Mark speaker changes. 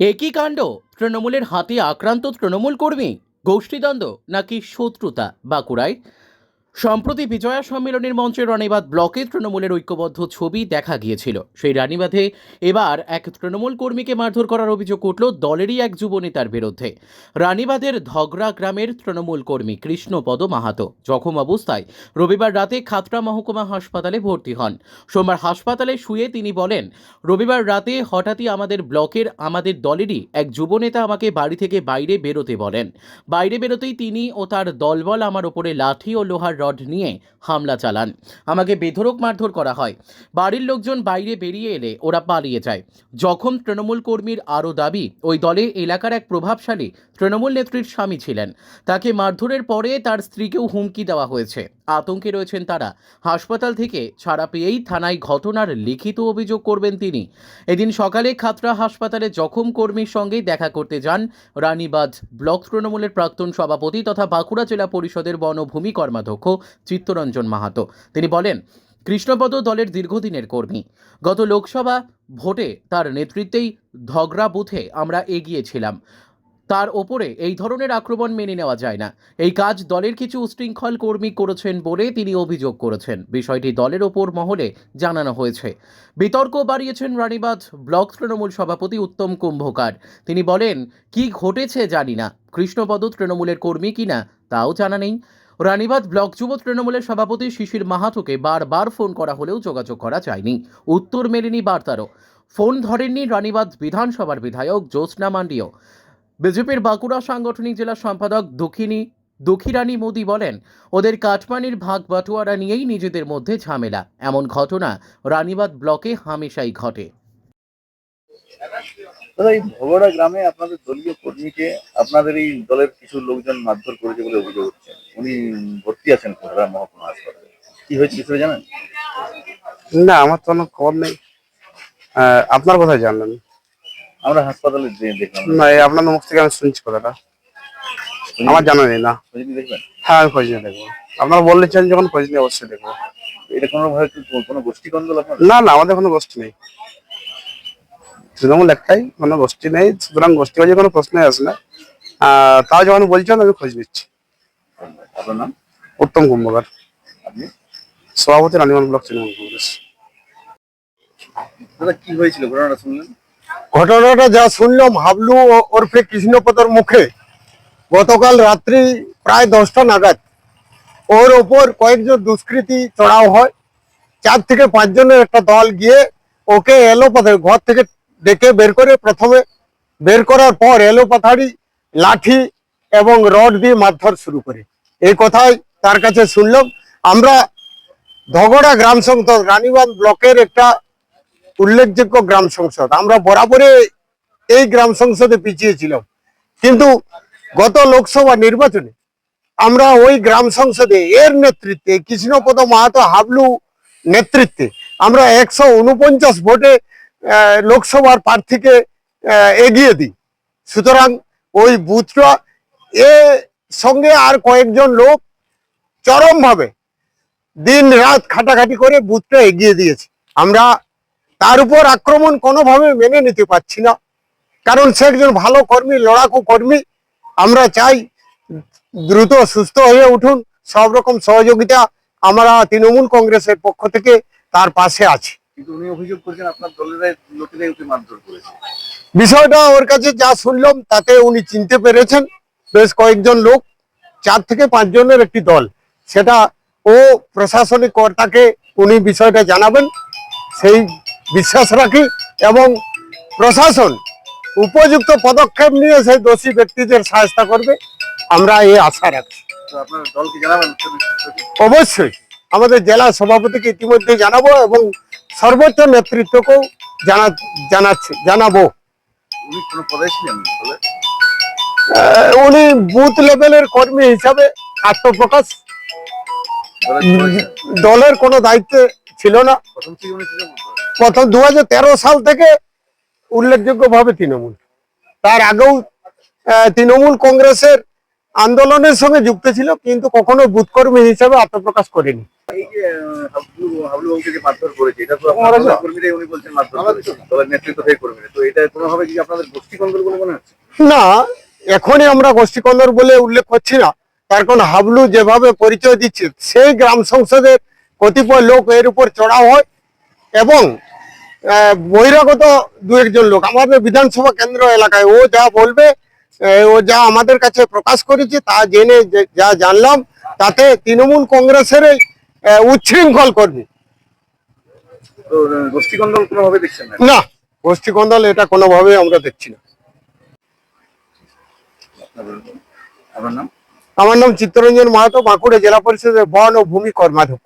Speaker 1: একই কাণ্ড তৃণমূলের হাতে আক্রান্ত তৃণমূল কর্মী গোষ্ঠীদ্বন্দ্ব নাকি শত্রুতা? বাঁকুড়ায় সম্প্রতি বিজয়া সম্মেলনের মঞ্চে রানীবাদ ব্লকে তৃণমূলের ঐক্যবদ্ধ ছবি দেখা গিয়েছিল। সেই রানীবাঁধে এবার এক তৃণমূল কর্মীকে মারধর করার অভিযোগ উঠল দলেরই এক যুবনেতার বিরুদ্ধে। রানীবাঁধের ধগরা গ্রামের তৃণমূল কর্মী কৃষ্ণপদ মাহাতো জখম অবস্থায় রবিবার রাতে খাতড়া মহকুমা হাসপাতালে ভর্তি হন। সোমবার হাসপাতালে শুয়ে তিনি বলেন, রবিবার রাতে হঠাৎই আমাদের ব্লকের আমাদের দলেরই এক যুবনেতা আমাকে বাড়ি থেকে বাইরে বেরোতে বলেন। বাইরে বেরোতেই তিনি ও তার দলবল আমার ওপরে লাঠি ও লোহার রড নিয়ে হামলা চালান। আমাকে বেধরক মারধর করা হয়। বাড়ির লোকজন বাইরে বেরিয়ে এলে ওরা পালিয়ে যায়। জখম তৃণমূল কর্মীর আরও দাবি, ওই দলে এলাকার এক প্রভাবশালী তৃণমূল নেত্রীর স্বামী ছিলেন। তাকে মারধরের পরে তার স্ত্রীকেও হুমকি দেওয়া হয়েছে। আতঙ্কে রয়েছেন তারা। হাসপাতাল থেকে ছাড়া পেয়েই থানায় ঘটনার লিখিত অভিযোগ করবেন তিনি। এদিন সকালে খাতরা হাসপাতালে জখম কর্মীর সঙ্গে দেখা করতে যান রানীবাঁধ ব্লক তৃণমূলের প্রাক্তন সভাপতি তথা বাঁকুড়া জেলা পরিষদের বনভূমি কর্মাধ্যক্ষ চিত্তরঞ্জন মাহাতো। তিনি বলেন, কৃষ্ণপদ দলের দীর্ঘদিনের কর্মী। গত লোকসভা ভোটে তার নেতৃত্বেই ধগরা বুথে আমরা এগিয়েছিলাম তার ওপরে এই ধরনের আক্রমণ মেনে নেওয়া যায় না। এই কাজ দলের কিছু উশৃঙ্খল কর্মী করেছেন বলে তিনি অভিযোগ করেছেন। বিষয়টি দলের ওপর মহলে জানানো হয়েছে। বিতর্ক বাড়িয়েছেন রানীবাঁধ ব্লক তৃণমূল সভাপতি উত্তম কুম্ভকার। তিনি বলেন, কি ঘটেছে জানি না। কৃষ্ণপদ তৃণমূলের কর্মী কিনা তাও জানা নেই। রানীবাঁধ ব্লক যুব তৃণমূলের সভাপতি শিশির মাহাতোকে বারবার ফোন করা হলেও যোগাযোগ করা যায়নি। উত্তর মেলেনি বার্তারও। ফোন ধরেননি রানীবাঁধ বিধানসভার বিধায়ক জ্যোৎস্না মান্ডিও। বিজেপির বাঁকুড়া সাংগঠনিক জেলা সম্পাদক দক্ষিণী দক্ষিরানী মোদি বলেন, ওদের কাটমানির ভাগ বাটোয়ারা নিয়েই নিজেদের মধ্যে ঝামেলা। এমন ঘটনা রানীবাঁধ ব্লকে হামেশাই ঘটে।
Speaker 2: দাদা এই ভগড়া গ্রামে আপনাদের দলীয় কর্মীকে আপনাদের এই দলের কিছু লোকজন মারধর করেছে বলে অভিযোগ হচ্ছে। উনি ভর্তি আছেন ভগড়া মহকুমা হাসপাতালে। কি হয়েছে কিছু জানেন?
Speaker 3: না আমার তো কোনো খবর নেই। আপনার কোথায় জানলেন?
Speaker 2: আমরা হাসপাতালে দেখলাম।
Speaker 3: না এই আপনাদের মুখ থেকে আমি শুনছি কথাটা। আমার জানা নেই না।
Speaker 2: দেখবেন?
Speaker 3: হ্যাঁ আমি খোঁজ নিয়ে দেখব। আপনারা বলেছেন যখন খোঁজ নিয়ে অবশ্যই দেখব।
Speaker 2: এটা কোনো ভাবে কোনো গোষ্ঠী কন্দল আপনার
Speaker 3: না না আমাদের কোনো গোষ্ঠী নেই। তৃণমূল একটাই কোনো গোষ্ঠী নেই সুতরাং গোষ্ঠী বাজে কোনো প্রশ্নই আসে না। আহ, তাও যখন বলছেন আমি খোঁজ নিচ্ছি।
Speaker 2: আপনার নাম?
Speaker 3: উত্তম কুম্ভকার। সভাপতি রানীমান ব্লক তৃণমূল কংগ্রেস।
Speaker 2: কি হয়েছিল? ঘটনাটা শুনলেন?
Speaker 4: ঘটনাটা যা শুনলাম হাবলু ওরফে কৃষ্ণপদর মুখে গতকাল রাত্রি প্রায় দশটা নাগাদ। ওর ওপর কয়েকজন দুষ্কৃতী চড়াও হয়। চার থেকে পাঁচজনের একটা দল গিয়ে ওকে এলোপাথে ঘর থেকে ডেকে বের করে প্রথমে বের করার পর এলোপাথাড়ি লাঠি এবং রড দিয়ে মারধর শুরু করে। এই কথাই তার কাছে শুনলাম। আমরা ধগড়া গ্রাম সংসদ, রানীবাঁধ ব্লকের একটা উল্লেখযোগ্য গ্রাম সংসদ। আমরা বরাবরে এই গ্রাম সংসদে পিছিয়ে ছিলাম। কিন্তু গত লোকসভা নির্বাচনে আমরা ওই গ্রাম সংসদে এর নেতৃত্বে, কৃষ্ণপদ মাহাতো হাবলু নেতৃত্বে, আমরা একশো উনপঞ্চাশ ভোটে লোকসভার প্রার্থীকে এগিয়ে দিই। সুতরাং ওই বুথটা, এ সঙ্গে আর কয়েকজন লোক চরমভাবে দিন রাত খাটাখাটি করে বুথটা এগিয়ে দিয়েছে। আমরা তার উপর আক্রমণ কোনোভাবে মেনে নিতে পারছি না। কারণ সে একজন ভালো কর্মী, লড়াকু কর্মী। আমরা চাই দ্রুত সুস্থ হয়ে উঠুন। সব রকম সহযোগিতা আমরা তৃণমূল কংগ্রেসের পক্ষ থেকে তার পাশে আছি।
Speaker 2: কিন্তু উনি অভিযোগ করেছেন আপনার দলের লোকেরাই ওকে মারধর করেছে।
Speaker 4: বিষয়টা ওর কাছে যা শুনলাম তাতে উনি চিনতে পেরেছেন। বেশ কয়েকজন লোক চার থেকে পাঁচ জনের একটি দল। সেটা ও প্রশাসনিক কর্তাকে উনি বিষয়টা জানাবেন সেই বিশ্বাস রাখি এবং প্রশাসন উপযুক্ত পদক্ষেপ নিয়ে সেই দোষী ব্যক্তিদের সাহায্য করবে আমরা এই আশা রাখি
Speaker 2: তো আপনার দলকে জানাবেন উচ্চবিদ্যালয়
Speaker 4: অবশ্যই। আমাদের জেলা সভাপতিকে ইতিমধ্যে জানাব এবং সর্বোচ্চ নেতৃত্বকেও জানা জানাচ্ছি জানাব।
Speaker 2: উনি
Speaker 4: বুথ লেভেলের কর্মী হিসাবে আত্মপ্রকাশ।
Speaker 2: দলের
Speaker 4: কোনো? দায়িত্বে ছিল না।
Speaker 2: প্রথম
Speaker 4: দু সাল থেকে উল্লেখযোগ্যভাবে তৃণমূল। তার আগেও তৃণমূল কংগ্রেসের আন্দোলনের সঙ্গে যুক্ত ছিল কিন্তু কখনো বুথকর্মী হিসেবে আত্মপ্রকাশ করেনি।
Speaker 2: গোষ্ঠী
Speaker 4: না এখনই আমরা গোষ্ঠীকন্দর বলে উল্লেখ করছি না। তার কারণ হাবলু যেভাবে পরিচয় দিচ্ছে সেই গ্রাম সংসদের কতিপয় লোক এর উপর চড়াও হয় এবং বহিরাগত দু একজন লোক। আমাদের বিধানসভা কেন্দ্র এলাকায় ও যা বলবে ও যা আমাদের কাছে প্রকাশ করেছে তা জেনে যা জানলাম তাতে তৃণমূল কংগ্রেসের উচ্ছৃঙ্খল কর্মী।
Speaker 2: গোষ্ঠী কন্দল কোনোভাবে না?
Speaker 4: না গোষ্ঠীকন্দল এটা কোনোভাবেই আমরা দেখছি না। আমার নাম চিত্তরঞ্জন মাহাতো বাঁকুড়া জেলা পরিষদের বন ও ভূমি কর্মাধ্যক্ষ।